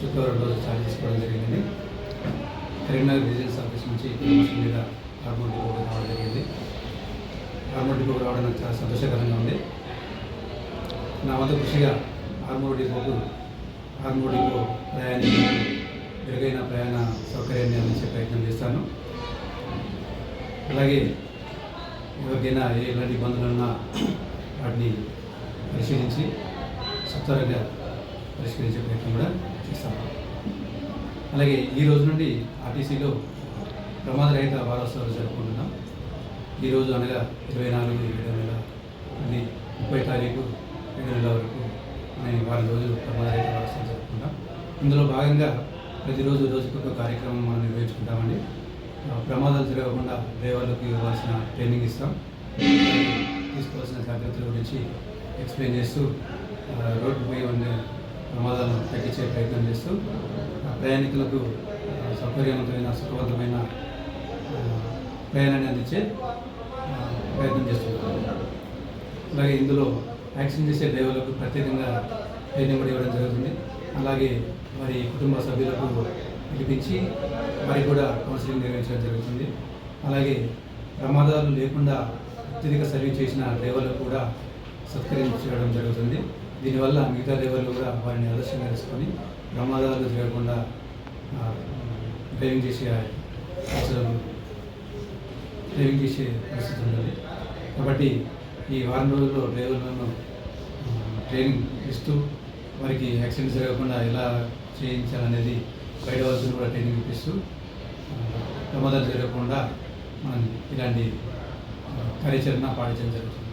ఫిబ్రవరి రోజు స్టార్ట్ చేసుకోవడం జరిగింది కరీంనగర్ విజిలెన్స్ ఆఫీస్ నుంచి ప్రమోషన్ మీద హార్మోన్ రావడం జరిగింది. హార్మోన్ డిపోకి రావడం నాకు చాలా సంతోషకరంగా ఉంది. నా వద్ద కృషిగా హార్మోన్ డిపోకు ఆర్మూర్ డిపో ప్రయాణికులకు మెరుగైన ప్రయాణ సౌకర్యాన్ని అందించే ప్రయత్నం చేస్తాను. అలాగే ఎవరికైనా ఎలాంటి ఇబ్బందులు ఉన్నా వాటిని పరిశీలించి సత్వరంగా పరిష్కరించే ప్రయత్నం కూడా చేస్తాము అలాగే ఈ రోజు నుండి ఆర్టీసీలో ప్రమాదరహిత వారోత్సవాలు జరుపుకుంటున్నాం. ఈరోజు అనగా ఇరవై నాలుగు ఏడు నెల నుండి ముప్పై తారీఖు ఏడు నెల వరకు నేను వారం రోజులు ప్రమాదరహిత వారోత్సవం జరుపుకుంటాం. ఇందులో భాగంగా ప్రతిరోజు రోజుకొక కార్యక్రమం మనం నిర్వహించుకుంటామండి. ప్రమాదాలు జరగకుండా డ్రైవర్లకు ఇవ్వాల్సిన ట్రైనింగ్ ఇస్తాం. తీసుకోవాల్సిన జాగ్రత్తల గురించి ఎక్స్ప్లెయిన్ చేస్తూ రోడ్డుపై ఉండే ప్రమాదాలను తగ్గించే ప్రయత్నం చేస్తూ ప్రయాణికులకు సౌకర్యవంతమైన సుఖవంతమైన ప్రయాణాన్ని అందించే ప్రయత్నం చేస్తున్నాం. అలాగే ఇందులో యాక్సిడెంట్ చేసే డ్రైవర్లకు ప్రత్యేకంగా ట్రైనింగ్ కూడా ఇవ్వడం జరుగుతుంది. అలాగే వారి కుటుంబ సభ్యులకు పిలిపించి వారికి కూడా కౌన్సిలింగ్ నిర్వహించడం జరుగుతుంది. అలాగే ప్రమాదాలు లేకుండా అత్యధిక సర్వీస్ చేసిన డ్రైవర్లకు కూడా సత్కరించడం జరుగుతుంది. దీనివల్ల మిగతా డ్రైవర్లు కూడా వారిని ఆదర్శంగా తీసుకొని ప్రమాదాలు జరగకుండా డ్రైవింగ్ చేసే డ్రైవింగ్ చేసే పరిస్థితి ఉండాలి కాబట్టి ఈ వారం రోజుల్లో డ్రైవర్లను ట్రైనింగ్ ఇస్తూ వారికి యాక్సిడెంట్ జరగకుండా ఎలా చేయించాలనేది బయట వాళ్ళకి కూడా ట్రైనింగ్ ఇప్పిస్తూ ప్రమాదాలు జరగకుండా మనం ఇలాంటి కార్యాచరణ పాటించడం జరుగుతుంది.